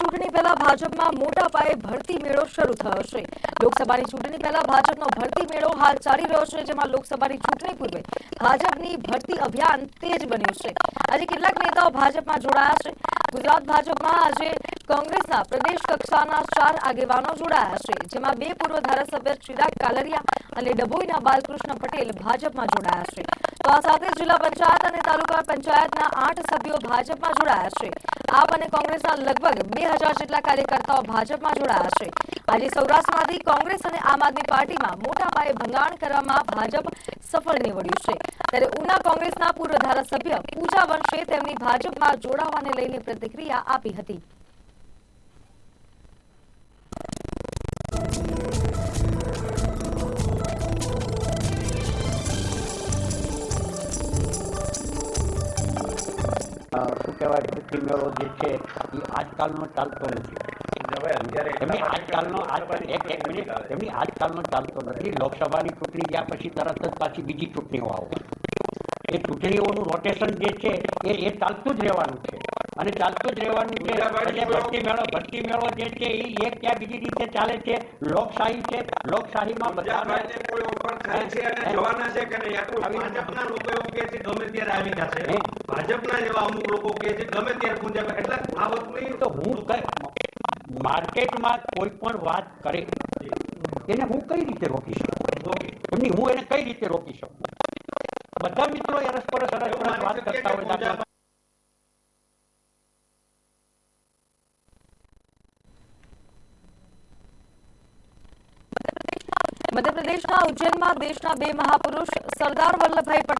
ચૂંટણી પહેલા ભાજપમાં મોટા પાયે ભરતી મેળો શરૂ થયો છે. લોકસભાની ચૂંટણી પહેલા ભાજપનો ભરતી મેળો હાલ ચાલી રહ્યો છે, જેમાં લોકસભાની ચૂંટણી પૂર્વે ભાજપની ભરતી અભિયાન તેજ બન્યું છે. આજે કેટલાક નેતાઓ ભાજપમાં જોડાયા છે. ગુજરાત ભાજપમાં આજે કોંગ્રેસના પ્રદેશ કક્ષાના ચાર આગેવાનો જોડાયા છે, જેમાં બે પૂર્વ ધારાસભ્ય ચિરાગ કાલરિયા અને ડભોઈના બાલકૃષ્ણ પટેલ ભાજપમાં જોડાયા છે. તો આ સાથે જિલ્લા પંચાયત અને તાલુકા પંચાયતના આઠ સભ્યો ભાજપમાં જોડાયા છે. આપ અને કોંગ્રેસના લગભગ બે હજાર જેટલા કાર્યકર્તાઓ ભાજપમાં જોડાયા છે. આજે સૌરાષ્ટ્રમાંથી કોંગ્રેસ અને આમ આદમી પાર્ટીમાં મોટા પાયે ભંગાણ કરવામાં ભાજપ સફળ નીવડ્યું છે. ત્યારે ઉના કોંગ્રેસના પૂર્વ ધારાસભ્ય પૂજા વંશે તેમની ભાજપમાં જોડાવાને લઈને પ્રતિક્રિયા આપી હતી. શું કહેવાય મેળો જે છે એ આજકાલનો ચાલતો નથી એમની આજકાલનો એક મિનિટ એમની આજકાલનો ચાલતો નથી લોકસભાની ચૂંટણી ગયા પછી તરત જ પાછી બીજી ચૂંટણીઓ આવે એ ચૂંટણીઓનું રોટેશન જે છે એ એ ચાલતું જ રહેવાનું છે અને ચાલતું જ રહેવાનું છે ભરતી મેળો ભરતી મેળો જે છે એ એક ક્યાં બીજી રીતે ચાલે છે લોકશાહી છે લોકશાહીમાં બધા થાય છે અને જવાના છે કે નહીં આટલું ભાજપના લોકો એવું કહે છે ગમે ત્યારે આવી જશે. ભાજપના જેવા અમુક લોકો કહે છે ગમે ત્યારે પૂંજા એટલે આ વસ્તુની તો હું કઈ માર્કેટમાં કોઈ પણ વાત કરે એને હું કઈ રીતે રોકી શકું. એમની હું એને કઈ રીતે રોકી શકું? બધા મિત્રો એ રસપરસ વાત કરતા હોય મધ્યપ્રદેશના ઉજ્જૈનમાં દેશના બે મહાપુરુષ સરદાર વલ્લભભાઈ પટેલ